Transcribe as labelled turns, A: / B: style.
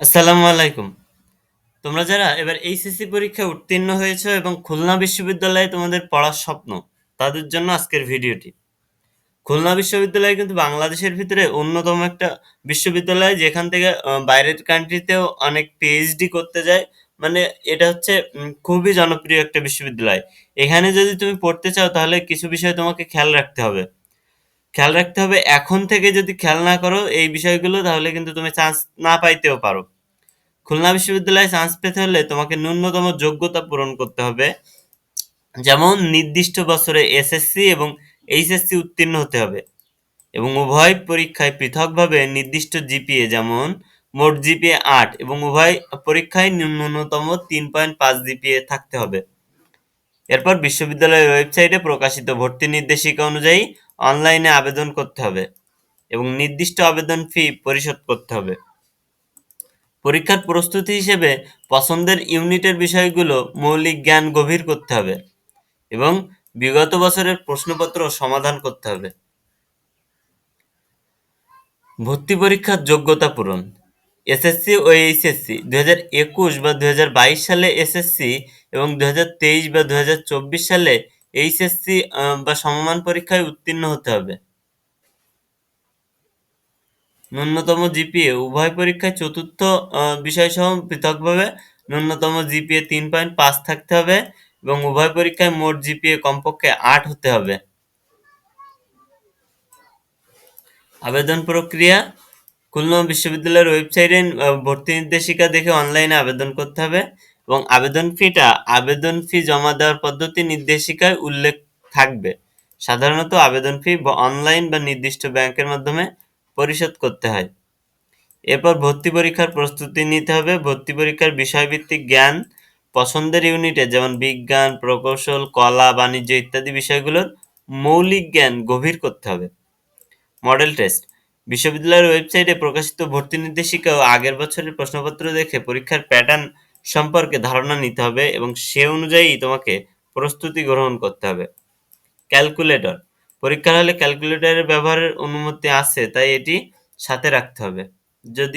A: আসসালামু আলাইকুম। তোমরা যারা এবার এইচএসসি পরীক্ষায় উত্তীর্ণ হয়েছো এবং খুলনা বিশ্ববিদ্যালয়ে তোমাদের পড়ার স্বপ্ন, তাদের জন্য আজকের ভিডিওটি। খুলনা বিশ্ববিদ্যালয় কিন্তু বাংলাদেশের ভিতরে অন্যতম একটা বিশ্ববিদ্যালয়, যেখান থেকে বাইরের কান্ট্রিতেও অনেক পিএইচডি করতে যায়। মানে এটা হচ্ছে খুবই জনপ্রিয় একটা বিশ্ববিদ্যালয়। এখানে যদি তুমি পড়তে চাও তাহলে কিছু বিষয় তোমাকে খেয়াল রাখতে হবে। খেয়াল রাখতে হবে, এখন থেকে যদি খেয়াল না করো এই বিষয়গুলো, তাহলে কিন্তু তুমি চান্স না পাইতেও পারো। খুলনা বিশ্ববিদ্যালয়ে চান্স পেতে হলে তোমাকে ন্যূনতম যোগ্যতা পূরণ করতে হবে। যেমন নির্দিষ্ট বছরে এসএসসি এবং এইচএসসি উত্তীর্ণ হতে হবে এবং উভয় পরীক্ষায় পৃথকভাবে নির্দিষ্ট জিপিএ যেমন মোট জিপিএ আট এবং উভয় পরীক্ষায় ন্যূনতম তিন পয়েন্ট পাঁচ জিপিএ থাকতে হবে। এরপর বিশ্ববিদ্যালয়ের ওয়েবসাইটে প্রকাশিত ভর্তি নির্দেশিকা অনুযায়ী অনলাইনে আবেদন করতে হবে এবং নির্দিষ্ট আবেদন ফি পরিশোধ করতে হবে। পরীক্ষার প্রস্তুতি হিসেবে পছন্দের ইউনিটের বিষয়গুলো মৌলিক জ্ঞান গভীর করতে হবে এবং বিগত বছরের প্রশ্নপত্র সমাধান করতে হবে। ভর্তি পরীক্ষার যোগ্যতা পূরণ। এসএসসি ও এইচএসসি দু হাজার একুশ বা দু হাজার বাইশ সালে এসএসসি এবং দু হাজার তেইশ বা দুই হাজার চব্বিশ সালে এইচএসসি বা সমমান পরীক্ষায় উত্তীর্ণ হতে হবে। ন্যূনতম জিপিএ উভয় পরীক্ষায় চতুর্থ বিষয়সহ পৃথকভাবে ন্যূনতম জিপিএ তিন পয়েন্ট পাঁচ থাকতে হবে এবং উভয় পরীক্ষায় মোট জিপিএ কমপক্ষে আট হতে হবে। আবেদন প্রক্রিয়া, খুলনা বিশ্ববিদ্যালয়ের ওয়েবসাইটে ভর্তি নির্দেশিকা দেখে অনলাইনে আবেদন করতে হবে। এবং আবেদন ফিটা আবেদন ফি জমা দেওয়ার পদ্ধতি নির্দেশিকায় উল্লেখ থাকবে। সাধারণত আবেদন ফি বা অনলাইন বা নির্দিষ্ট ব্যাংকের মাধ্যমে পরিশোধ করতে হয়। এরপর ভর্তি পরীক্ষার প্রস্তুতি নিতে হবে। ভর্তি পরীক্ষার বিষয়ভিত্তিক জ্ঞান, পছন্দের ইউনিটে যেমন বিজ্ঞান, প্রকৌশল, কলা, বাণিজ্য ইত্যাদি বিষয়গুলোর মৌলিক জ্ঞান গভীর করতে হবে। মডেল টেস্ট, বিশ্ববিদ্যালয়ের ওয়েবসাইটে প্রকাশিত ভর্তি নির্দেশিকা ও আগের বছরের প্রশ্নপত্র দেখে পরীক্ষার প্যাটার্ন সম্পর্কে ধারণা নিতে হবে এবং সে অনুযায়ী তোমাকে প্রস্তুতি গ্রহণ করতে হবে। ক্যালকুলেটর। পরীক্ষার হলে ক্যালকুলেটরের ব্যবহারের অনুমতি আছে, তাই এটি সাথে রাখতে হবে। যদি